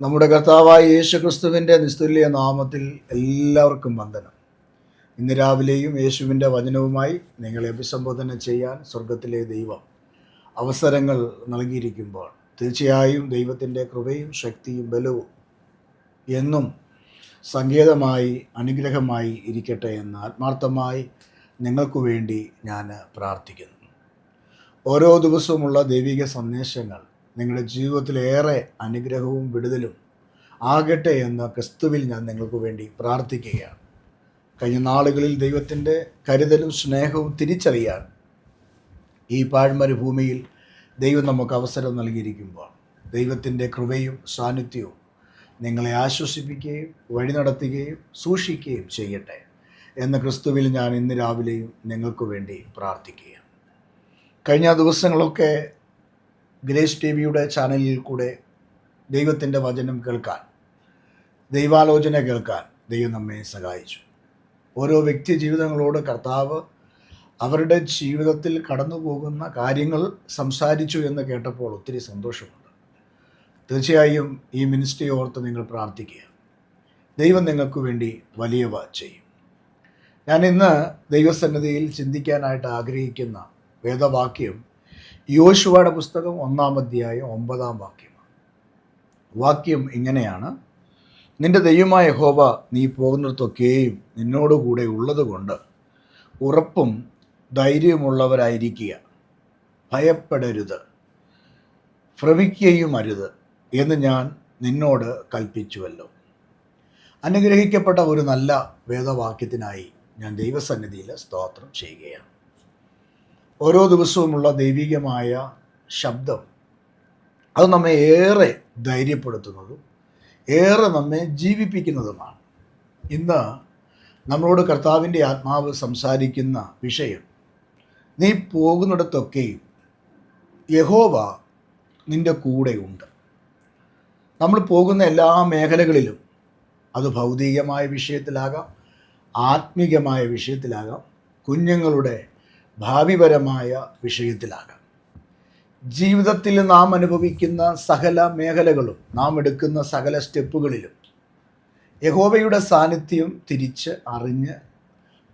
നമ്മുടെ കർത്താവായ യേശു ക്രിസ്തുവിന്റെ നിസ്തുല്യ നാമത്തിൽ എല്ലാവർക്കും വന്ദനം. ഇന്ന് രാവിലെയും യേശുവിന്റെ വചനവുമായി നിങ്ങളെ അഭിസംബോധന ചെയ്യാൻ സ്വർഗത്തിലെ ദൈവം അവസരങ്ങൾ നൽകിയിരിക്കുമ്പോൾ തീർച്ചയായും ദൈവത്തിന്റെ കൃപയും ശക്തിയും ബലവും എന്നും സങ്കേതമായി അനുഗ്രഹമായി ഇരിക്കട്ടെ എന്ന് ആത്മാർത്ഥമായി നിങ്ങൾക്കു വേണ്ടി ഞാൻ പ്രാർത്ഥിക്കുന്നു. ഓരോ ദിവസവുമുള്ള ദൈവിക സന്ദേശങ്ങൾ നിങ്ങളുടെ ജീവിതത്തിലേറെ അനുഗ്രഹവും വിടുതലും ആകട്ടെ എന്ന് ക്രിസ്തുവിൽ ഞാൻ നിങ്ങൾക്ക് വേണ്ടി പ്രാർത്ഥിക്കുകയാണ്. കഴിഞ്ഞ നാളുകളിൽ ദൈവത്തിന്റെ കരുതലും സ്നേഹവും തിരിച്ചറിയാൻ ഈ പാഴ്മരുഭൂമിയിൽ ദൈവം നമുക്ക് അവസരം നൽകിയിരിക്കുമ്പോൾ ദൈവത്തിന്റെ കൃപയും സാന്നിധ്യവും നിങ്ങളെ ആശ്വസിപ്പിക്കുകയും വഴി നടത്തുകയും സൂക്ഷിക്കുകയും ചെയ്യട്ടെ എന്ന് ക്രിസ്തുവിൽ ഞാൻ ഇന്ന് രാവിലെയും നിങ്ങൾക്ക് വേണ്ടി പ്രാർത്ഥിക്കുകയാണ്. കഴിഞ്ഞ ദിവസങ്ങളൊക്കെ ഗ്രേസ് ടി വിയുടെ ചാനലിൽ കൂടെ ദൈവത്തിന്റെ വചനം കേൾക്കാൻ ദൈവാലോചന കേൾക്കാൻ ദൈവം നമ്മെ സഹായിച്ചു. ഓരോ വ്യക്തി ജീവിതങ്ങളോട് കർത്താവ് അവരുടെ ജീവിതത്തിൽ കടന്നു പോകുന്ന കാര്യങ്ങൾ സംസാരിച്ചു എന്ന് കേട്ടപ്പോൾ ഒത്തിരി സന്തോഷമുണ്ട്. തീർച്ചയായും ഈ മിനിസ്ട്രി ഓർത്ത് നിങ്ങൾ പ്രാർത്ഥിക്കുക. ദൈവം നിങ്ങൾക്ക് വേണ്ടി വലിയവ ചെയ്യും. ഞാൻ ഇന്ന് ദൈവസന്നിധിയിൽ ചിന്തിക്കാനായിട്ട് ആഗ്രഹിക്കുന്ന വേദവാക്യം യോശുവയുടെ പുസ്തകം ഒന്നാം അധ്യായം ഒമ്പതാം വാക്യമാണ്. വാക്യം ഇങ്ങനെയാണ്. നിന്റെ ദൈവമായ ഹോബ നീ പോകുന്നിടത്തൊക്കെയും നിന്നോടുകൂടെ ഉള്ളതുകൊണ്ട് ഉറപ്പും ധൈര്യമുള്ളവരായിരിക്കുക ഭയപ്പെടരുത്. ഭ്രമിക്കുകയും അരുത് എന്ന് ഞാൻ നിന്നോട് കൽപ്പിച്ചുവല്ലോ. അനുഗ്രഹിക്കപ്പെട്ട ഒരു നല്ല വേദവാക്യത്തിനായി ഞാൻ ദൈവസന്നിധിയിൽ സ്തോത്രം ചെയ്യുകയാണ്. ഓരോ ദിവസവുമുള്ള ദൈവികമായ ശബ്ദം. അത് നമ്മെ ഏറെ ധൈര്യപ്പെടുത്തുന്നതും ഏറെ നമ്മെ ജീവിപ്പിക്കുന്നതുമാണ്. ഇന്ന് നമ്മളോട് കർത്താവിന്റെ ആത്മാവ് സംസാരിക്കുന്ന വിഷയം നീ പോകുന്നിടത്തൊക്കെയും യഹോവ നിന്റെ കൂടെയുണ്ട് നമ്മൾ പോകുന്ന എല്ലാ മേഖലകളിലും അത് ഭൗതികമായ വിഷയത്തിലാകാം ആത്മീകമായ വിഷയത്തിലാകാം. കുഞ്ഞുങ്ങളുടെ ഭാവിപരമായ വിഷയത്തിലാകാം. ജീവിതത്തിൽ നാം അനുഭവിക്കുന്ന സകല മേഖലകളും നാം എടുക്കുന്ന സകല സ്റ്റെപ്പുകളിലും യഹോബയുടെ സാന്നിധ്യം തിരിച്ച് അറിഞ്ഞ്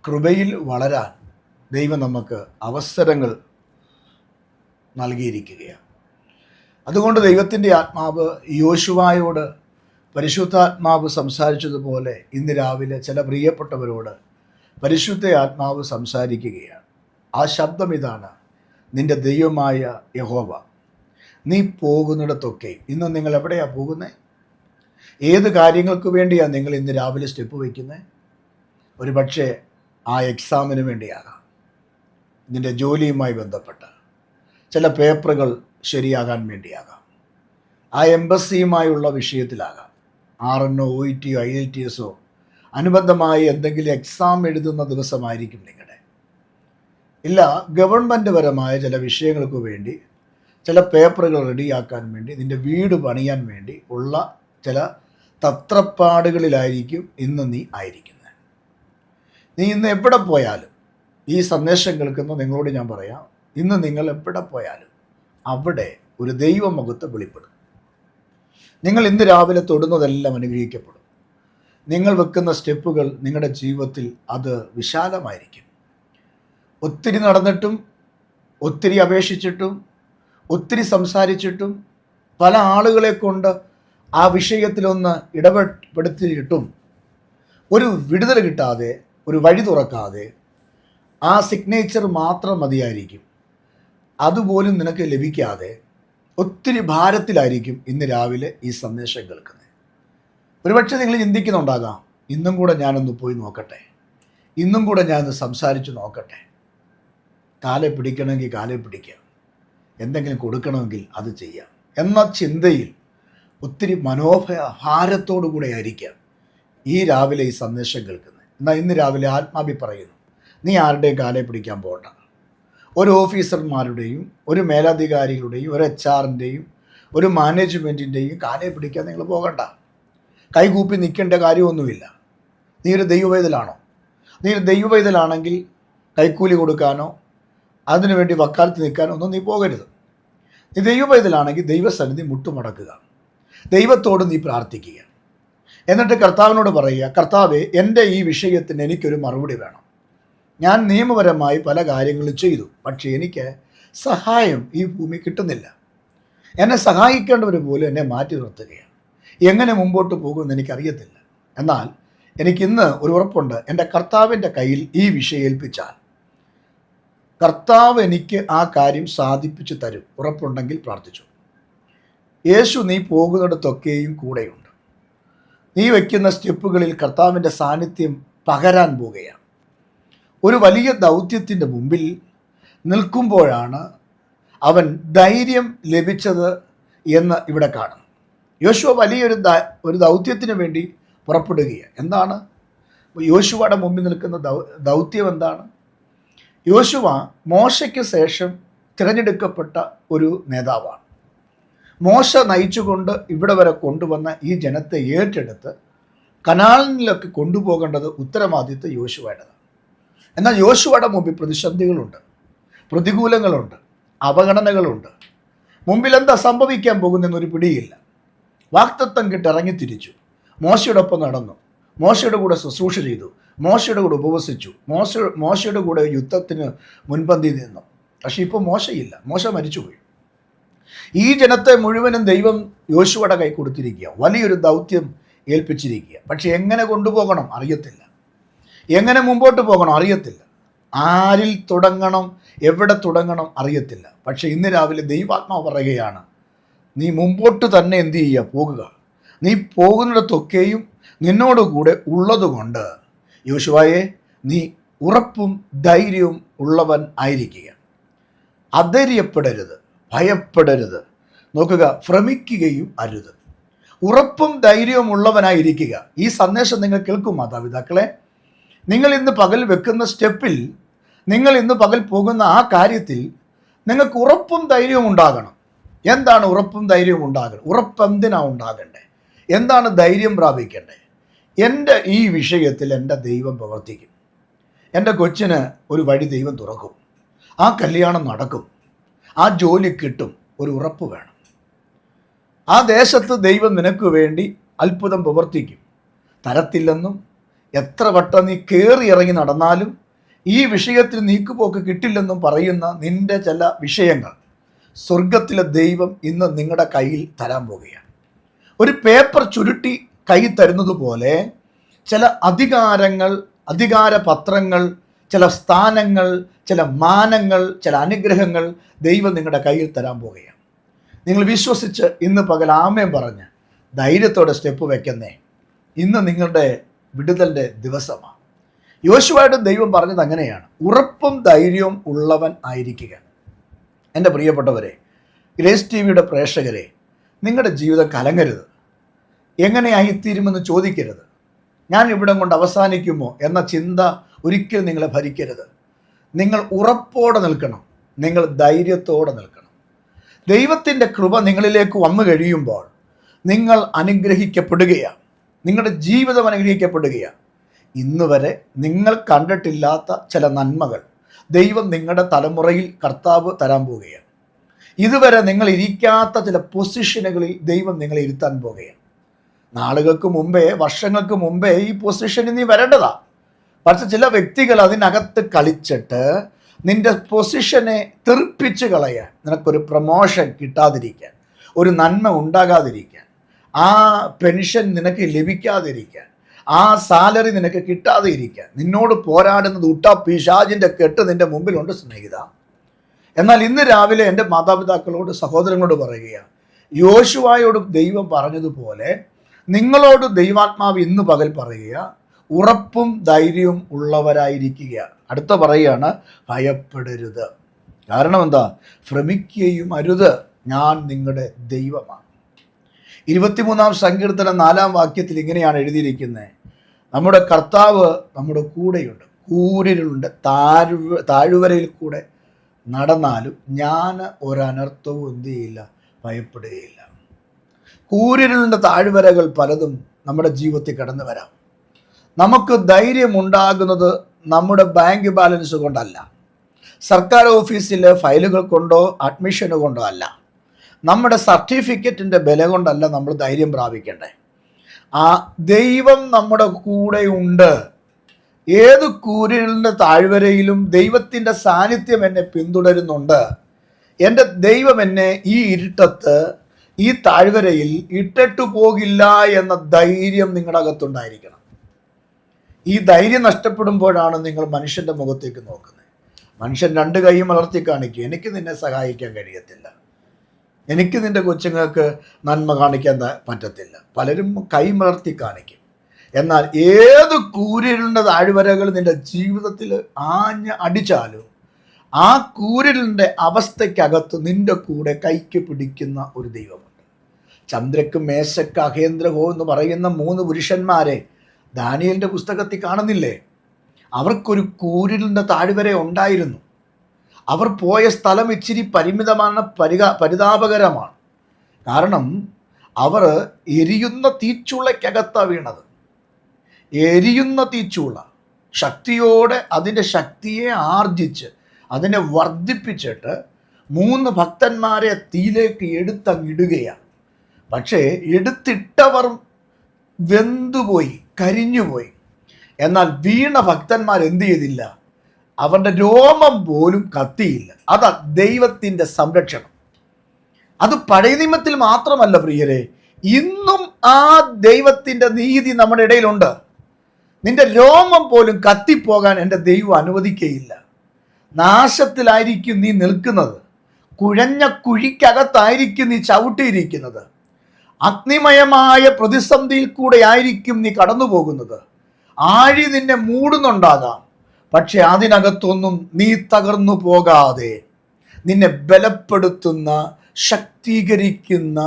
കൃപയിൽ വളരാൻ ദൈവം നമുക്ക് അവസരങ്ങൾ നൽകിയിരിക്കുകയാണ്. അതുകൊണ്ട് ദൈവത്തിന്റെ ആത്മാവ് യോശുവായോട് പരിശുദ്ധാത്മാവ് സംസാരിച്ചതുപോലെ ഇന്ന് രാവിലെ ചില പ്രിയപ്പെട്ടവരോട് പരിശുദ്ധ ആത്മാവ് സംസാരിക്കുകയാണ്. ആ ശബ്ദം ഇതാണ് നിന്റെ ദൈവമായ യഹോവ. നീ പോകുന്നിടത്തൊക്കെ ഇന്ന് നിങ്ങൾ എവിടെയാണ് പോകുന്നത് ഏത് കാര്യങ്ങൾക്ക് വേണ്ടിയാണ് നിങ്ങൾ ഇന്ന് രാവിലെ സ്റ്റെപ്പ് വയ്ക്കുന്നത് ഒരു പക്ഷേ ആ എക്സാമിന് വേണ്ടിയാകാം. നിന്റെ ജോലിയുമായി ബന്ധപ്പെട്ട ചില പേപ്പറുകൾ ശരിയാകാൻ വേണ്ടിയാകാം. ആ എംബസിയുമായുള്ള വിഷയത്തിലാകാം. R N O O I L T എസോ അനുബന്ധമായി എന്തെങ്കിലും എക്സാം എഴുതുന്ന ദിവസമായിരിക്കും നിങ്ങളുടെ ഇല്ല ഗവൺമെന്റ് പരമായ ചില വിഷയങ്ങൾക്ക് വേണ്ടി ചില പേപ്പറുകൾ റെഡിയാക്കാൻ വേണ്ടി നിന്റെ വീട് പണിയാൻ വേണ്ടി ഉള്ള ചില തത്രപ്പാടുകളിലായിരിക്കും ഇന്ന് നീ ആയിരിക്കുന്നത്. നീ ഇന്ന് എവിടെ പോയാലും ഈ സന്ദേശം കേൾക്കുന്ന നിങ്ങളോട് ഞാൻ പറയാം ഇന്ന് നിങ്ങൾ എവിടെ പോയാലും അവിടെ ഒരു ദൈവമുഖത്ത് വെളിപ്പെടും. നിങ്ങൾ ഇന്ന് രാവിലെ തൊടുന്നതെല്ലാം അനുഗ്രഹിക്കപ്പെടും. നിങ്ങൾ വെക്കുന്ന സ്റ്റെപ്പുകൾ നിങ്ങളുടെ ജീവിതത്തിൽ അത് വിശാലമായിരിക്കും. ഒത്തിരി നടന്നിട്ടും ഒത്തിരി അപേക്ഷിച്ചിട്ടും ഒത്തിരി സംസാരിച്ചിട്ടും പല ആളുകളെ കൊണ്ട് ആ വിഷയത്തിലൊന്ന് ഇടപെടുത്തിയിട്ടും ഒരു വിടുതൽ കിട്ടാതെ ഒരു വഴി തുറക്കാതെ ആ സിഗ്നേച്ചർ മാത്രം മതിയായിരിക്കും. അതുപോലും നിനക്ക് ലഭിക്കാതെ ഒത്തിരി ഭാരത്തിലായിരിക്കും ഇന്ന് രാവിലെ ഈ സന്ദേശം കേൾക്കുന്നത്. ഒരുപക്ഷെ നിങ്ങൾ ചിന്തിക്കുന്നുണ്ടാകാം ഇന്നും കൂടെ ഞാനൊന്ന് പോയി നോക്കട്ടെ. ഇന്നും കൂടെ ഞാനൊന്ന് സംസാരിച്ച് നോക്കട്ടെ. കാലെ പിടിക്കണമെങ്കിൽ കാലെ പിടിക്കാം. എന്തെങ്കിലും കൊടുക്കണമെങ്കിൽ അത് ചെയ്യാം. എന്ന ചിന്തയിൽ ഒത്തിരി മനോഭാരത്തോടു കൂടെ ആയിരിക്കാം ഈ രാവിലെ ഈ സന്ദേശം കേൾക്കുന്നത്. എന്നാൽ ഇന്ന് രാവിലെ ആത്മാഭി പറയുന്നു നീ ആരുടെയും കാലെ പിടിക്കാൻ പോകണ്ട ഒരു ഓഫീസർമാരുടെയും ഒരു മേലധികാരികളുടെയും ഒരു എച്ച് ആറിന്റെയും ഒരു മാനേജ്മെന്റിന്റെയും കാലെ പിടിക്കാൻ നിങ്ങൾ പോകണ്ട. കൈകൂപ്പി നിൽക്കേണ്ട കാര്യമൊന്നുമില്ല. നീ ഒരു ദൈവവൈതലാണോ? നീ ഒരു ദൈവവൈതലാണെങ്കിൽ കൈക്കൂലി കൊടുക്കാനോ അതിനുവേണ്ടി വക്കാലത്ത് നിൽക്കാൻ ഒന്നും നീ പോകരുത്. നീ ദൈവ ഇതിലാണെങ്കിൽ ദൈവസന്നിധി മുട്ടുമടക്കുക. ദൈവത്തോട് നീ പ്രാർത്ഥിക്കുക. എന്നിട്ട് കർത്താവിനോട് പറയുക കർത്താവെ എന്റെ ഈ വിഷയത്തിന് എനിക്കൊരു മറുപടി വേണം. ഞാൻ നിയമപരമായി പല കാര്യങ്ങളും ചെയ്തു പക്ഷേ എനിക്ക് സഹായം ഈ ഭൂമി കിട്ടുന്നില്ല. എന്നെ സഹായിക്കേണ്ടവർ പോലും എന്നെ മാറ്റി നിർത്തുകയാണ്. എങ്ങനെ മുമ്പോട്ട് പോകുമെന്ന് എനിക്കറിയത്തില്ല. എന്നാൽ എനിക്കിന്ന് ഒരു ഉറപ്പുണ്ട്. എന്റെ കർത്താവിന്റെ കയ്യിൽ ഈ വിഷയം ഏൽപ്പിച്ചാൽ കർത്താവ് എനിക്ക് ആ കാര്യം സാധിപ്പിച്ചു തരും. ഉറപ്പുണ്ടെങ്കിൽ പ്രാർത്ഥിച്ചു. യേശു നീ പോകുന്നിടത്തൊക്കെയും കൂടെയുണ്ട്. നീ വയ്ക്കുന്ന സ്റ്റെപ്പുകളിൽ കർത്താവിന്റെ സാന്നിധ്യം പകരാൻ പോവുകയാണ്. ഒരു വലിയ ദൗത്യത്തിന്റെ മുമ്പിൽ നിൽക്കുമ്പോഴാണ് അവൻ ധൈര്യം ലഭിച്ചത് എന്ന് ഇവിടെ കാണുന്നു. യോശുവ വലിയൊരു ഒരു ദൗത്യത്തിന് വേണ്ടി പുറപ്പെടുകയാണ്. എന്താണ്? യോശുവയുടെ മുമ്പിൽ നിൽക്കുന്ന ദൗ ദൗത്യം എന്താണ്? യോശുവ മോശയ്ക്ക് ശേഷം തിരഞ്ഞെടുക്കപ്പെട്ട ഒരു നേതാവാണ്. മോശ നയിച്ചുകൊണ്ട് ഇവിടെ വരെ കൊണ്ടുവന്ന ഈ ജനത്തെ ഏറ്റെടുത്ത് കനാലിലൊക്കെ കൊണ്ടുപോകേണ്ടത് ഉത്തരവാദിത്വം യോശുവയുടേതാണ്. എന്നാൽ യോശുവയുടെ മുമ്പിൽ പ്രതിസന്ധികളുണ്ട് പ്രതികൂലങ്ങളുണ്ട് അവഗണനകളുണ്ട്. മുമ്പിൽ എന്താ സംഭവിക്കാൻ പോകുന്നതെന്നൊരു പിടിയില്ല. വാക്തത്വം കിട്ടിറങ്ങി തിരിച്ചു. മോശയോടൊപ്പം നടന്നു. മോശയുടെ കൂടെ ശുശ്രൂഷ ചെയ്തു. മോശയുടെ കൂടെ ഉപവസിച്ചു. മോശ മോശയുടെ കൂടെ യുദ്ധത്തിന് മുൻപന്തി നിന്നു. പക്ഷെ ഇപ്പോൾ മോശയില്ല. മോശ മരിച്ചുപോയി. ഈ ജനത്തെ മുഴുവനും ദൈവം യോശുവയുടെ കൈ കൊടുത്തിരിക്കുക. വലിയൊരു ദൗത്യം ഏൽപ്പിച്ചിരിക്കുക. പക്ഷെ എങ്ങനെ കൊണ്ടുപോകണം? അറിയത്തില്ല. എങ്ങനെ മുമ്പോട്ട് പോകണം? അറിയത്തില്ല. ആരിൽ തുടങ്ങണം? എവിടെ തുടങ്ങണം? അറിയത്തില്ല. പക്ഷെ ഇന്ന് രാവിലെ ദൈവാത്മാവ് പറയുകയാണ് നീ മുമ്പോട്ട് തന്നെ എന്ത് ചെയ്യുക? പോകുക. നീ പോകുന്നിടത്തൊക്കെയും നിന്നോടുകൂടെ ഉള്ളതുകൊണ്ട് യോശുവായെ നീ ഉറപ്പും ധൈര്യവും ഉള്ളവൻ ആയിരിക്കുക അധൈര്യപ്പെടരുത് ഭയപ്പെടരുത്. നോക്കുക ഭ്രമിക്കുകയും അരുത്. ഉറപ്പും ധൈര്യവും ഉള്ളവനായിരിക്കുക. ഈ സന്ദേശം നിങ്ങൾ കേൾക്കും മാതാപിതാക്കളെ. നിങ്ങൾ ഇന്ന് പകൽ വെക്കുന്ന സ്റ്റെപ്പിൽ നിങ്ങൾ ഇന്ന് പകൽ പോകുന്ന ആ കാര്യത്തിൽ നിങ്ങൾക്ക് ഉറപ്പും ധൈര്യവും ഉണ്ടാകണം. എന്താണ് ഉറപ്പും ധൈര്യവും ഉണ്ടാകണം? ഉറപ്പ് ഉണ്ടാകണ്ടേ? എന്താണ് ധൈര്യം പ്രാപിക്കേണ്ടത് എന്റെ ഈ വിഷയത്തിൽ എന്റെ ദൈവം പ്രവർത്തിക്കും. എന്റെ കൊച്ചിന് ഒരു വഴി ദൈവം തുറക്കും. ആ കല്യാണം നടക്കും. ആ ജോലി കിട്ടും. ഒരു ഉറപ്പ് വേണം. ആ ദേശത്ത് ദൈവം നിനക്ക് വേണ്ടി അത്ഭുതം പ്രവർത്തിക്കും. തരത്തില്ലെന്നും എത്ര വട്ടം നീ കയറി ഇറങ്ങി നടന്നാലും ഈ വിഷയത്തിൽ നീക്കുപോക്ക് കിട്ടില്ലെന്നും പറയുന്ന നിന്റെ ചില വിഷയങ്ങൾ സ്വർഗത്തിലെ ദൈവം ഇന്ന് നിങ്ങളുടെ കയ്യിൽ തരാൻ പോവുകയാണ്. ഒരു പേപ്പർ ചുരുട്ടി കൈ തരുന്നത് പോലെ ചില അധികാരങ്ങൾ അധികാര പത്രങ്ങൾ ചില സ്ഥാനങ്ങൾ ചില മാനങ്ങൾ ചില അനുഗ്രഹങ്ങൾ ദൈവം നിങ്ങളുടെ കയ്യിൽ തരാൻ പോവുകയാണ്. നിങ്ങൾ വിശ്വസിച്ച് ഇന്ന് പകൽ ആമയം പറഞ്ഞ് ധൈര്യത്തോടെ സ്റ്റെപ്പ് വയ്ക്കുന്നേ ഇന്ന് നിങ്ങളുടെ വിടുതലിന്റെ ദിവസമാണ്. യോശുവായിട്ട് ദൈവം പറഞ്ഞത് അങ്ങനെയാണ്. ഉറപ്പും ധൈര്യവും ഉള്ളവൻ ആയിരിക്കുക എന്റെ പ്രിയപ്പെട്ടവരെ ഗ്രേസ് ടി വിയുടെ പ്രേക്ഷകരെ നിങ്ങളുടെ ജീവിതം കലങ്ങരുത്. എങ്ങനെയായിത്തീരുമെന്ന് ചോദിക്കരുത്. ഞാൻ ഇവിടം കൊണ്ട് അവസാനിക്കുമോ എന്ന ചിന്ത ഒരിക്കലും നിങ്ങളെ ഭരിക്കരുത്. നിങ്ങൾ ഉറപ്പോടെ നിൽക്കണം. നിങ്ങൾ ധൈര്യത്തോടെ നിൽക്കണം. ദൈവത്തിന്റെ കൃപ നിങ്ങളിലേക്ക് വന്നു കഴിയുമ്പോൾ നിങ്ങൾ അനുഗ്രഹിക്കപ്പെടുകയാണ്. നിങ്ങളുടെ ജീവിതം അനുഗ്രഹിക്കപ്പെടുകയാണ്. ഇന്ന് വരെ നിങ്ങൾ കണ്ടിട്ടില്ലാത്ത ചില നന്മകൾ ദൈവം നിങ്ങളുടെ തലമുറയിൽ കർത്താവ് തരാൻ പോവുകയാണ്. ഇതുവരെ നിങ്ങൾ ഇരിക്കാത്ത ചില പൊസിഷനുകളിൽ ദൈവം നിങ്ങളെ ഇരുത്താൻ പോവുകയാണ്. നാളുകൾക്ക് മുമ്പേ വർഷങ്ങൾക്ക് മുമ്പേ ഈ പൊസിഷനിൽ നീ വരേണ്ടതാ. പക്ഷെ ചില വ്യക്തികൾ അതിനകത്ത് കളിച്ചിട്ട് നിന്റെ പൊസിഷനെ തെറിപ്പിച്ച് കളയാൻ നിനക്കൊരു പ്രൊമോഷൻ കിട്ടാതിരിക്കാൻ ഒരു നന്മ ഉണ്ടാകാതിരിക്കാൻ ആ പെൻഷൻ നിനക്ക് ലഭിക്കാതിരിക്കാൻ ആ സാലറി നിനക്ക് കിട്ടാതെ ഇരിക്കാൻ നിന്നോട് പോരാടുന്നത് ഉട്ട പിശാജിന്റെ കെട്ട് നിന്റെ മുമ്പിലുണ്ട് സ്നേഹിത. എന്നാൽ ഇന്ന് രാവിലെ എന്റെ മാതാപിതാക്കളോട് സഹോദരങ്ങളോട് പറയുകയാണ് യോശുവായോട് ദൈവം പറഞ്ഞതുപോലെ നിങ്ങളോട് ദൈവാത്മാവ് ഇന്ന് പകൽ പറയുക ഉറപ്പും ധൈര്യവും ഉള്ളവരായിരിക്കുക. അടുത്ത പറയുകയാണ് ഭയപ്പെടരുത്. കാരണം എന്താ? ഭ്രമിക്കുകയും അരുത്. ഞാൻ നിങ്ങളുടെ ദൈവമാണ്. ഇരുപത്തിമൂന്നാം സങ്കീർത്തന നാലാം വാക്യത്തിൽ ഇങ്ങനെയാണ് എഴുതിയിരിക്കുന്നത്. നമ്മുടെ കർത്താവ് നമ്മുടെ കൂടെയുണ്ട്. കൂരിലുണ്ട്. താഴ്വ താഴ്വരയിൽ കൂടെ നടന്നാലും ഞാൻ ഒരനർത്ഥവും എന്ത് ചെയ്യില്ല? ഭയപ്പെടുകയില്ല. കൂരിരുളിന്റെ താഴ്വരകൾ പലതും നമ്മുടെ ജീവിതത്തിൽ കടന്നു വരാം. നമുക്ക് ധൈര്യമുണ്ടാകുന്നത് നമ്മുടെ ബാങ്ക് ബാലൻസ് കൊണ്ടല്ല. സർക്കാർ ഓഫീസിലെ ഫയലുകൾ കൊണ്ടോ അഡ്മിഷന് കൊണ്ടോ അല്ല. നമ്മുടെ സർട്ടിഫിക്കറ്റിന്റെ ബല കൊണ്ടല്ല നമ്മൾ ധൈര്യം പ്രാപിക്കേണ്ടേ ആ ദൈവം നമ്മുടെ കൂടെ ഉണ്ട്. ഏത് കൂരിലിന്റെ താഴ്വരയിലും ദൈവത്തിന്റെ സാന്നിധ്യം എന്നെ പിന്തുടരുന്നുണ്ട്. എന്റെ ദൈവം എന്നെ ഈ ഇരുട്ടത്ത് ഈ താഴ്വരയിൽ ഇട്ടിട്ടു പോകില്ല എന്ന ധൈര്യം നിങ്ങളുടെ അകത്തുണ്ടായിരിക്കണം. ഈ ധൈര്യം നഷ്ടപ്പെടുമ്പോഴാണ് നിങ്ങൾ മനുഷ്യന്റെ മുഖത്തേക്ക് നോക്കുന്നത്. മനുഷ്യൻ രണ്ട് കൈയും വളർത്തി കാണിക്കും എനിക്ക് നിന്നെ സഹായിക്കാൻ കഴിയത്തില്ല. എനിക്ക് നിന്റെ കൊച്ചുങ്ങൾക്ക് നന്മ കാണിക്കാൻ പറ്റത്തില്ല. പലരും കൈ മലർത്തി കാണിക്കും. എന്നാൽ ഏത് കൂരിലിന്റെ താഴ്വരകൾ നിന്റെ ജീവിതത്തിൽ ആഞ്ഞ് അടിച്ചാലും ആ കൂരിലിന്റെ അവസ്ഥയ്ക്കകത്ത് നിന്റെ കൂടെ കൈക്ക് പിടിക്കുന്ന ഒരു ദൈവമുണ്ട്. ചന്ദ്രക്ക് മേശക്ക് അഹേന്ദ്രഹോ എന്ന് പറയുന്ന മൂന്ന് പുരുഷന്മാരെ ദാനിയലിന്റെ പുസ്തകത്തിൽ കാണുന്നില്ലേ? അവർക്കൊരു കൂരിലിന്റെ താഴ്വര ഉണ്ടായിരുന്നു. അവർ പോയ സ്ഥലം ഇച്ചിരി പരിമിതമാണ് പരിക പരിതാപകരമാണ്. കാരണം അവർ എരിയുന്ന തീച്ചുളയ്ക്കകത്താണ് വീണത്. എരിയുന്ന തീച്ചുള ശക്തിയോടെ അതിന്റെ ശക്തിയെ ആർജിച്ച് അതിനെ വർദ്ധിപ്പിച്ചിട്ട് മൂന്ന് ഭക്തന്മാരെ തീയിലേക്ക് എടുത്തങ്ങിടുകയാണ് പക്ഷേ എടുത്തിട്ടവർ വെന്തുപോയി കരിഞ്ഞുപോയി. എന്നാൽ വീണ ഭക്തന്മാർ എന്ത് ചെയ്തില്ല? അവരുടെ രോമം പോലും കത്തിയില്ല. അതാ ദൈവത്തിന്റെ സംരക്ഷണം. അത് പഴയ നിയമത്തിൽ മാത്രമല്ല പ്രിയരെ ഇന്നും ആ ദൈവത്തിന്റെ നീതി നമ്മുടെ ഇടയിലുണ്ട്. നിന്റെ രോമം പോലും കത്തിപ്പോകാൻ എന്റെ ദൈവം അനുവദിക്കുകയില്ല നാശത്തിലായിരിക്കും നീ നിൽക്കുന്നത്. കുഴഞ്ഞ കുഴിക്കകത്തായിരിക്കും നീ ചവിട്ടിയിരിക്കുന്നത്. അഗ്നിമയമായ പ്രതിസന്ധിയിൽ കൂടെ ആയിരിക്കും നീ കടന്നു പോകുന്നത് ആഴി നിന്നെ മൂടുന്നുണ്ടാകാം. പക്ഷെ അതിനകത്തൊന്നും നീ തകർന്നു പോകാതെ നിന്നെ ബലപ്പെടുത്തുന്ന ശക്തീകരിക്കുന്ന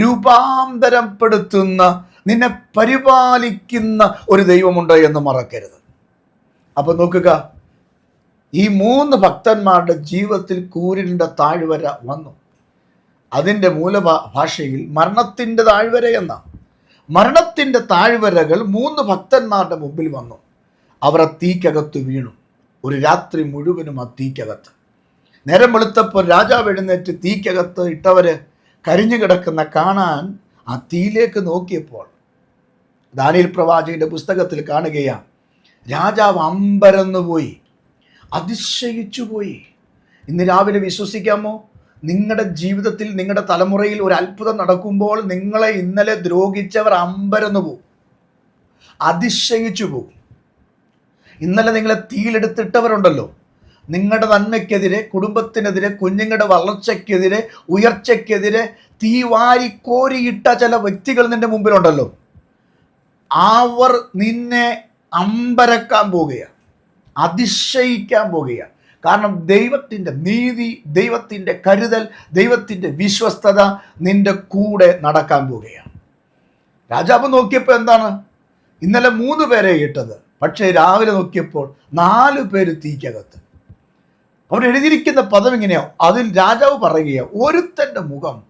രൂപാന്തരപ്പെടുത്തുന്ന നിന്നെ പരിപാലിക്കുന്ന ഒരു ദൈവമുണ്ട് എന്ന് മറക്കരുത്. അപ്പൊ നോക്കുക ഈ മൂന്ന് ഭക്തന്മാരുടെ ജീവിതത്തിൽ കൂരിലിന്റെ താഴ്വര വന്നു. അതിന്റെ മൂലഭാ ഭാഷയിൽ മരണത്തിന്റെ താഴ്വര എന്ന? മരണത്തിന്റെ താഴ്വരകൾ മൂന്ന് ഭക്തന്മാരുടെ മുമ്പിൽ വന്നു. അവർ ആ തീക്കകത്ത് വീണു. ഒരു രാത്രി മുഴുവനും ആ തീക്കകത്ത്. നേരം വെളുത്തപ്പോൾ രാജാവ് എഴുന്നേറ്റ് തീക്കകത്ത് ഇട്ടവര് കരിഞ്ഞു കിടക്കുന്ന കാണാൻ ആ തീയിലേക്ക് നോക്കിയപ്പോൾ ദാനിയൽ പ്രവാചകന്റെ പുസ്തകത്തിൽ കാണുകയാണ് രാജാവ് അമ്പരന്നു പോയി അതിശയിച്ചു ഇന്ന് രാവിലെ വിശ്വസിക്കാമോ? നിങ്ങളുടെ ജീവിതത്തിൽ നിങ്ങളുടെ തലമുറയിൽ ഒരു അത്ഭുതം നടക്കുമ്പോൾ നിങ്ങളെ ഇന്നലെ ദ്രോഹിച്ചവർ അമ്പരന്നു പോകും അതിശയിച്ചു പോകും ഇന്നലെ നിങ്ങളെ തീയിലെടുത്തിട്ടവരുണ്ടല്ലോ. നിങ്ങളുടെ നന്മയ്ക്കെതിരെ കുടുംബത്തിനെതിരെ കുഞ്ഞുങ്ങളുടെ വളർച്ചയ്ക്കെതിരെ ഉയർച്ചയ്ക്കെതിരെ തീ വാരി കോരിയിട്ട ചില വ്യക്തികൾ നിന്റെ മുമ്പിലുണ്ടല്ലോ. അവർ നിന്നെ അമ്പരക്കാൻ പോകുകയാണ് അതിശയിക്കാൻ പോകുകയാണ് കാരണം ദൈവത്തിന്റെ നീതി ദൈവത്തിന്റെ കരുതൽ ദൈവത്തിന്റെ വിശ്വസ്തത നിന്റെ കൂടെ നടക്കാൻ പോവുകയാണ്. രാജാവ് നോക്കിയപ്പോൾ എന്താണ്? ഇന്നലെ മൂന്ന് പേരെ ഇട്ടത്. പക്ഷേ രാവിലെ നോക്കിയപ്പോൾ നാല് പേര് തീക്കകത്ത്. അവർ എഴുതിയിരിക്കുന്ന പദം ഇങ്ങനെയോ അതിൽ രാജാവ് പറയുകയാണ് ഒരുത്തന്റെ മുഖം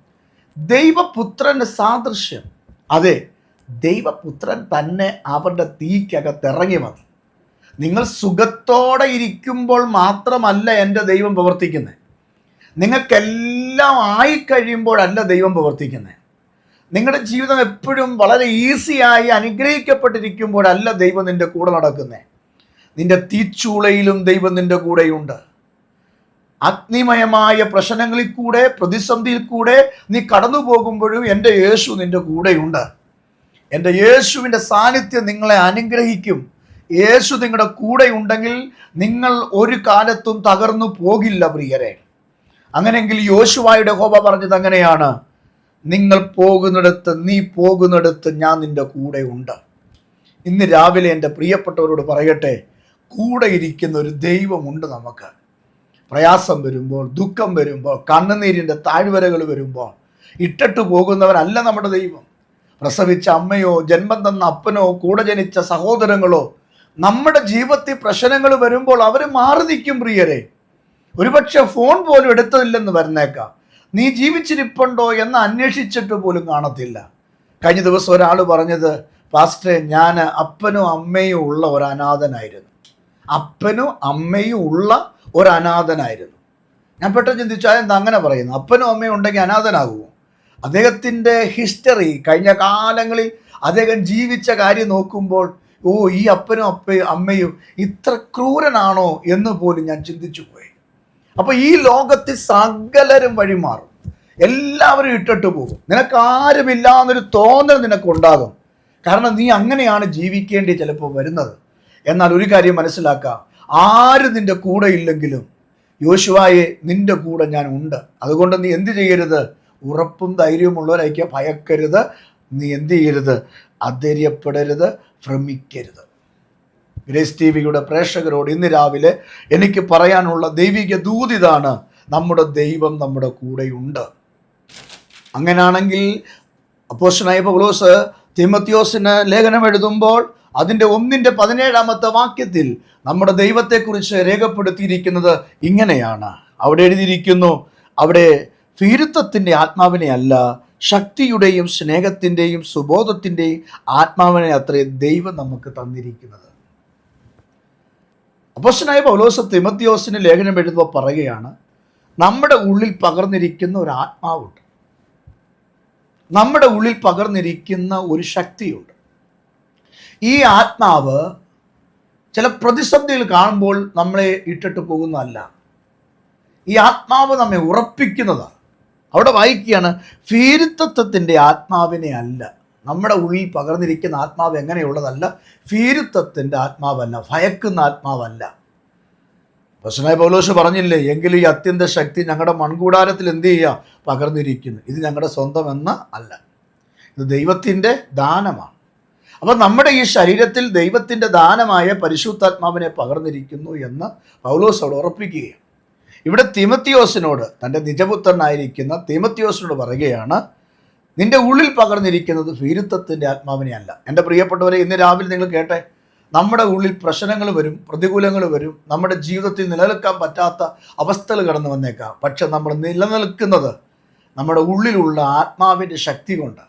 ദൈവപുത്രന്റെ സാദൃശ്യം. അതെ ദൈവപുത്രൻ തന്നെ അവരുടെ തീക്കകത്ത് ഇറങ്ങി വന്നു. നിങ്ങൾ സുഖത്തോടെ ഇരിക്കുമ്പോൾ മാത്രമല്ല എന്റെ ദൈവം പ്രവർത്തിക്കുന്നത് നിങ്ങൾക്കെല്ലാം ആയിക്കഴിയുമ്പോഴല്ല ദൈവം പ്രവർത്തിക്കുന്നത് നിങ്ങളുടെ ജീവിതം എപ്പോഴും വളരെ ഈസിയായി അനുഗ്രഹിക്കപ്പെട്ടിരിക്കുമ്പോഴല്ല ദൈവം നിന്റെ കൂടെ നടക്കുന്നത് നിന്റെ തീച്ചൂളയിലും ദൈവം നിന്റെ കൂടെയുണ്ട്. അഗ്നിമയമായ പ്രശ്നങ്ങളിൽ കൂടെ പ്രതിസന്ധിയിൽ കൂടെ നീ കടന്നു പോകുമ്പോഴും എന്റെ യേശു നിന്റെ കൂടെയുണ്ട്. എന്റെ യേശുവിന്റെ സാന്നിധ്യം നിങ്ങളെ അനുഗ്രഹിക്കും. യേശു നിങ്ങളുടെ കൂടെ ഉണ്ടെങ്കിൽ നിങ്ങൾ ഒരു കാലത്തും തകർന്നു പോകില്ല പ്രിയരെ. അങ്ങനെയെങ്കിൽ യോശുവായുടെ ഹോബ പറഞ്ഞത് അങ്ങനെയാണ്. നിങ്ങൾ പോകുന്നിടത്ത് നീ പോകുന്നിടത്ത് ഞാൻ നിന്റെ കൂടെ ഉണ്ട്. ഇന്ന് രാവിലെ എന്റെ പ്രിയപ്പെട്ടവരോട് പറയട്ടെ കൂടെ ഇരിക്കുന്ന ഒരു ദൈവമുണ്ട് നമുക്ക്. പ്രയാസം വരുമ്പോൾ ദുഃഖം വരുമ്പോൾ കണ്ണുനീരിന്റെ താഴ്വരകൾ വരുമ്പോൾ ഇട്ടിട്ട് പോകുന്നവരല്ല നമ്മുടെ ദൈവം. പ്രസവിച്ച അമ്മയോ ജന്മം തന്ന അപ്പനോ കൂടെ ജനിച്ച സഹോദരങ്ങളോ നമ്മുടെ ജീവിതത്തിൽ പ്രശ്നങ്ങൾ വരുമ്പോൾ അവർ മാറി നിൽക്കും പ്രിയരെ. ഒരുപക്ഷെ ഫോൺ പോലും എടുത്തതില്ലെന്ന് വരുന്നേക്കാം നീ ജീവിച്ചിരിപ്പുണ്ടോ എന്ന് അന്വേഷിച്ചിട്ട് പോലും കാണത്തില്ല. കഴിഞ്ഞ ദിവസം ഒരാൾ പറഞ്ഞത് പാസ്റ്ററെ ഞാൻ അപ്പനും അമ്മയും ഉള്ള ഒരു അനാഥനായിരുന്നു അപ്പനും അമ്മയും ഉള്ള ഒരു അനാഥനായിരുന്നു ഞാൻ പെട്ടെന്ന് ചിന്തിച്ചാൽ എന്താ അങ്ങനെ പറയുന്നു? അപ്പനും അമ്മയും ഉണ്ടെങ്കിൽ അനാഥനാകുമോ? അദ്ദേഹത്തിന്റെ ഹിസ്റ്ററി കഴിഞ്ഞ കാലങ്ങളിൽ അദ്ദേഹം ജീവിച്ച കാര്യം നോക്കുമ്പോൾ ഓ ഈ അപ്പനും അപ്പയും അമ്മയും ഇത്ര ക്രൂരനാണോ എന്ന് പോലും ഞാൻ ചിന്തിച്ചു പോയി. അപ്പോൾ ഈ ലോകത്തിൽ സകലരും വഴിമാറും. എല്ലാവരും ഇട്ടിട്ട് പോകും. നിനക്ക് ആരുമില്ലാന്നൊരു തോന്നൽ നിനക്കുണ്ടാകും. കാരണം നീ അങ്ങനെയാണ് ജീവിക്കേണ്ടി ചിലപ്പോൾ വരുന്നത്. എന്നാൽ ഒരു കാര്യം മനസ്സിലാക്കാം. ആര് നിന്റെ കൂടെ ഇല്ലെങ്കിലും യോശുവായെ നിന്റെ കൂടെ ഞാൻ ഉണ്ട്. അതുകൊണ്ട് നീ എന്ത് ചെയ്യരുത്? ഉറപ്പും ധൈര്യവും ഉള്ളവരായിരിക്കുക ഭയക്കരുത്. നീ എന്ത് ചെയ്യരുത്? അധൈര്യപ്പെടരുത്. ഭ്രമിക്കരുത്. ഗ്രേസ് ടി വിയുടെ പ്രേക്ഷകരോട് ഇന്ന് രാവിലെ എനിക്ക് പറയാനുള്ള ദൈവിക ദൂതിതാണ് നമ്മുടെ ദൈവം നമ്മുടെ കൂടെയുണ്ട്. അങ്ങനെയാണെങ്കിൽ അപ്പോസ്റ്റനായ പൗലോസ് തിമത്യോസിന് ലേഖനം എഴുതുമ്പോൾ അതിന്റെ ഒന്നിന്റെ പതിനേഴാമത്തെ വാക്യത്തിൽ നമ്മുടെ ദൈവത്തെക്കുറിച്ച് രേഖപ്പെടുത്തിയിരിക്കുന്നത് ഇങ്ങനെയാണ്. അവിടെ എഴുതിയിരിക്കുന്നു അവിടെ ഭീരുത്വത്തിന്റെ ആത്മാവിനെ അല്ല ശക്തിയുടെയും സ്നേഹത്തിന്റെയും സുബോധത്തിന്റെയും ആത്മാവിനെ അത്രേ ദൈവം നമുക്ക് തന്നിരിക്കുന്നത്. അപ്പോസ്റ്റനായ പൗലോസ് തിമത്യോസിന് ലേഖനം എഴുതുമ്പോൾ പറയുകയാണ് നമ്മുടെ ഉള്ളിൽ പകർന്നിരിക്കുന്ന ഒരു ആത്മാവുണ്ട്. നമ്മുടെ ഉള്ളിൽ പകർന്നിരിക്കുന്ന ഒരു ശക്തിയുണ്ട്. ഈ ആത്മാവ് ചില പ്രതിസന്ധികൾ കാണുമ്പോൾ നമ്മളെ ഇട്ടിട്ട് പോകുന്നതല്ല. ഈ ആത്മാവ് നമ്മെ ഉറപ്പിക്കുന്നതാണ്. അവിടെ വായിക്കുകയാണ് ഭീരുത്വത്തിന്റെ ആത്മാവിനെ അല്ല. നമ്മുടെ ഉള്ളിൽ പകർന്നിരിക്കുന്ന ആത്മാവ് എങ്ങനെയുള്ളതല്ല ഭീരുത്വത്തിന്റെ ആത്മാവല്ല ഭയക്കുന്ന ആത്മാവല്ല. പ്രശ്നമായ പൗലോസ് പറഞ്ഞില്ലേ എങ്കിലും ഈ അത്യന്ത ശക്തി ഞങ്ങളുടെ മൺകൂടാരത്തിൽ എന്ത് ചെയ്യുക പകർന്നിരിക്കുന്നു. ഇത് ഞങ്ങളുടെ സ്വന്തം എന്ന അല്ല. ഇത് ദൈവത്തിന്റെ ദാനമാണ്. അപ്പം നമ്മുടെ ഈ ശരീരത്തിൽ ദൈവത്തിന്റെ ദാനമായ പരിശുദ്ധാത്മാവിനെ പകർന്നിരിക്കുന്നു എന്ന് പൗലോസ് അവിടെ ഉറപ്പിക്കുകയാണ്. ഇവിടെ തിമത്തിയോസിനോട് തന്റെ നിജപുത്രനായിരിക്കുന്ന തിമത്തിയോസിനോട് പറയുകയാണ് നിന്റെ ഉള്ളിൽ പകർന്നിരിക്കുന്നത് ഭീരുത്വത്തിന്റെ ആത്മാവിനെ അല്ല. എന്റെ പ്രിയപ്പെട്ടവരെ ഇന്ന് രാവിലെ നിങ്ങൾ കേട്ടെ നമ്മുടെ ഉള്ളിൽ പ്രശ്നങ്ങൾ വരും പ്രതികൂലങ്ങൾ വരും നമ്മുടെ ജീവിതത്തിൽ നിലനിൽക്കാൻ പറ്റാത്ത അവസ്ഥകൾ കടന്നു വന്നേക്കാം. പക്ഷെ നമ്മൾ നിലനിൽക്കുന്നത് നമ്മുടെ ഉള്ളിലുള്ള ആത്മാവിന്റെ ശക്തി കൊണ്ട്.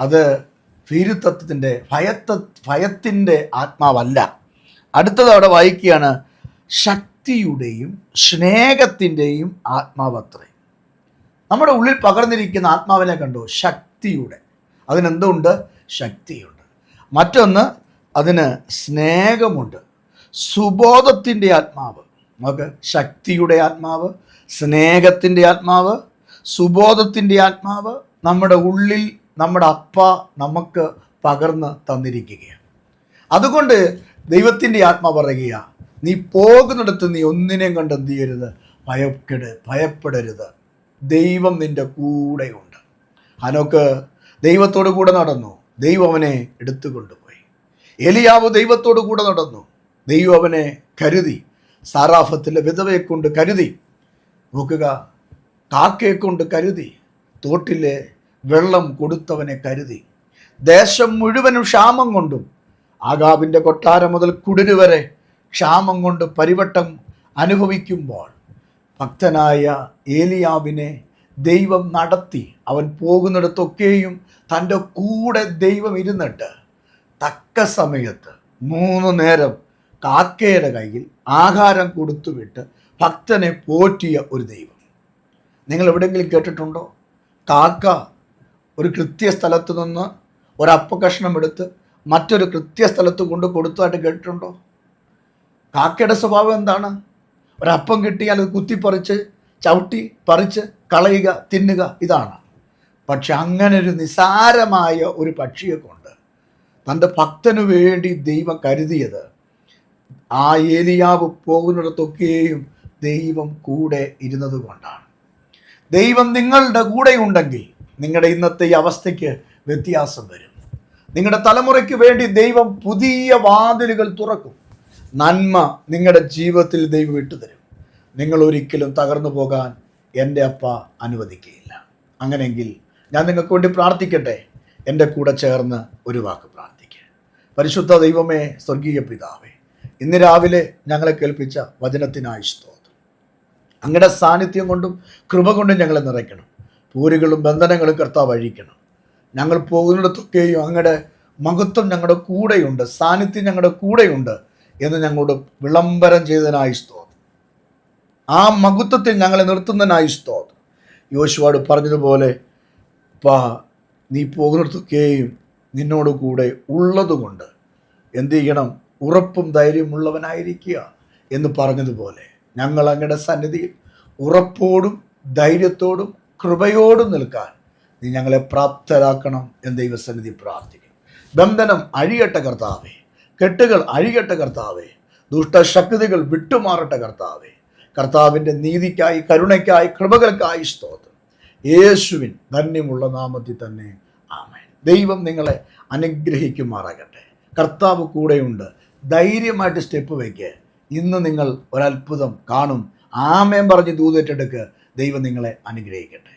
അത് ഭീരുത്വത്തിന്റെ ഭയത്ത ഭയത്തിന്റെ ആത്മാവല്ല. അടുത്തത് അവിടെ വായിക്കുകയാണ് ശക്തിയുടെയും സ്നേഹത്തിന്റെയും ആത്മാവത്രേ. നമ്മുടെ ഉള്ളിൽ പകർന്നിരിക്കുന്ന ആത്മാവിനെ കണ്ടു? ശക്തിയുടെ. അതിനെന്തുണ്ട്? ശക്തിയുണ്ട്. മറ്റൊന്ന് അതിന് സ്നേഹമുണ്ട്. സുബോധത്തിന്റെ ആത്മാവ്. നമുക്ക് ശക്തിയുടെ ആത്മാവ് സ്നേഹത്തിന്റെ ആത്മാവ് സുബോധത്തിന്റെ ആത്മാവ് നമ്മുടെ ഉള്ളിൽ നമ്മുടെ അപ്പ നമുക്ക് പകർന്ന് തന്നിരിക്കുകയാണ്. അതുകൊണ്ട് ദൈവത്തിന്റെ ആത്മാവ് പറയുക നീ പോകുന്നിടത്ത് നീ ഒന്നിനെയും കണ്ട് എന്ത് ചെയ്യരുത് ഭയപ്പെട് ഭയപ്പെടരുത്. ദൈവം നിന്റെ കൂടെയുണ്ട്. ഹനോക്ക് ദൈവത്തോട് കൂടെ നടന്നു. ദൈവം അവനെ എടുത്തു കൊണ്ടുപോയി എലിയാവ് ദൈവത്തോട് കൂടെ നടന്നു. ദൈവം അവനെ കരുതി. സാറാഫത്തിലെ വിധവയെ കൊണ്ട് കരുതി. നോക്കുക കാക്കയെ കൊണ്ട് കരുതി. തോട്ടിലെ വെള്ളം കൊടുത്തവനെ കരുതി. ദേശം മുഴുവനും ക്ഷാമം കൊണ്ടും ആകാവിന്റെ കൊട്ടാരം മുതൽ കുടിരു വരെ ക്ഷാമം കൊണ്ട് പരിവട്ടം അനുഭവിക്കുമ്പോൾ ഭക്തനായ ഏലിയാവിനെ ദൈവം നടത്തി. അവൻ പോകുന്നിടത്തൊക്കെയും തന്റെ കൂടെ ദൈവം ഇരുന്നിട്ട് തക്ക സമയത്ത് മൂന്ന് നേരം കാക്കയുടെ കയ്യിൽ ആഹാരം കൊടുത്തുവിട്ട് ഭക്തനെ പോറ്റിയ ഒരു ദൈവം. നിങ്ങൾ എവിടെയെങ്കിലും കേട്ടിട്ടുണ്ടോ? കാക്ക ഒരു കൃത്യ നിന്ന് ഒരപ്പകഷ്ണം എടുത്ത് മറ്റൊരു കൃത്യ സ്ഥലത്ത് കൊണ്ട് കൊടുത്തതായിട്ട് കേട്ടിട്ടുണ്ടോ? കാക്കയുടെ സ്വഭാവം എന്താണ്? ഒരപ്പം കിട്ടിയാൽ അത് കുത്തിപ്പറിച്ച് ചവിട്ടി പറിച്ച് കളയുക തിന്നുക ഇതാണ്. പക്ഷെ അങ്ങനെ ഒരു നിസാരമായ ഒരു പക്ഷിയെ കൊണ്ട് തന്റെ ഭക്തനു വേണ്ടി ദൈവം കരുതിയത് ആ ഏലിയാവ് പോകുന്നിടത്തൊക്കെയും ദൈവം കൂടെ ഇരുന്നത് കൊണ്ടാണ്. ദൈവം നിങ്ങളുടെ കൂടെ ഉണ്ടെങ്കിൽ നിങ്ങളുടെ ഇന്നത്തെ ഈ അവസ്ഥയ്ക്ക് വ്യത്യാസം വരും. നിങ്ങളുടെ തലമുറയ്ക്ക് വേണ്ടി ദൈവം പുതിയ വാതിലുകൾ തുറക്കും. നന്മ നിങ്ങളുടെ ജീവിതത്തിൽ ദൈവം വിട്ടുതരും നിങ്ങൾ ഒരിക്കലും തകർന്നു പോകാൻ എന്റെ അപ്പ അനുവദിക്കുകയില്ല. അങ്ങനെയെങ്കിൽ ഞാൻ നിങ്ങൾക്ക് വേണ്ടി പ്രാർത്ഥിക്കട്ടെ. എന്റെ കൂടെ ചേർന്ന് ഒരു വാക്ക് പ്രാർത്ഥിക്കുക പരിശുദ്ധ ദൈവമേ സ്വർഗീയ പിതാവേ ഇന്ന് രാവിലെ ഞങ്ങളെ കേൾപ്പിച്ച വചനത്തിനായി സ്തോത്രം. അങ്ങയുടെ സാന്നിധ്യം കൊണ്ടും കൃപ കൊണ്ടും ഞങ്ങളെ നിറയ്ക്കണം. പൂരുകളും ബന്ധനങ്ങളും കർത്താവ് അഴിക്കണം. ഞങ്ങൾ പോകുന്നിടത്തൊക്കെയും അങ്ങയുടെ മഹത്വം ഞങ്ങളുടെ കൂടെയുണ്ട്. സാന്നിധ്യം ഞങ്ങളുടെ കൂടെയുണ്ട്. എന്ന് ഞങ്ങളോട് വിളംബരം ചെയ്തതിനായി സ്തോത്രം. ആ മഹത്വത്തിൽ ഞങ്ങളെ നിർത്തുന്നതിനായി സ്തോത്രം. യോശുവാട് പറഞ്ഞതുപോലെ പാ നീ പോകുന്നിടത്തൊക്കെയും നിന്നോട് കൂടെ ഉള്ളതുകൊണ്ട് എന്ത് ചെയ്യണം? ഉറപ്പും ധൈര്യമുള്ളവനായിരിക്കുക എന്ന് പറഞ്ഞതുപോലെ ഞങ്ങൾ അങ്ങയുടെ സന്നിധിയിൽ ഉറപ്പോടും ധൈര്യത്തോടും കൃപയോടും നിൽക്കാൻ നീ ഞങ്ങളെ പ്രാപ്തരാക്കണം എന്ന് ദൈവസന്നിധി പ്രാർത്ഥിക്കും ബന്ധനം അഴിയട്ടെ കർത്താവേ. കെട്ടുകൾ അഴികട്ടെ കർത്താവേ ദുഷ്ടശക്തികൾ വിട്ടുമാറട്ടെ കർത്താവേ. കർത്താവിന്റെ നീതിക്കായി കരുണയ്ക്കായി കൃപകൾക്കായി സ്തോത്രം. യേശുവിൻ ധന്യമുള്ള നാമത്തിൽ തന്നെ ആമേൻ. ദൈവം നിങ്ങളെ അനുഗ്രഹിക്കുമാറാകട്ടെ. കർത്താവ് കൂടെയുണ്ട്. ധൈര്യമായിട്ട് സ്റ്റെപ്പ് വയ്ക്കുക ഇന്ന് നിങ്ങൾ ഒരത്ഭുതം കാണും. ആമേൻ പറഞ്ഞ് ദൂതേറ്റെടുക്ക്. ദൈവം നിങ്ങളെ അനുഗ്രഹിക്കട്ടെ.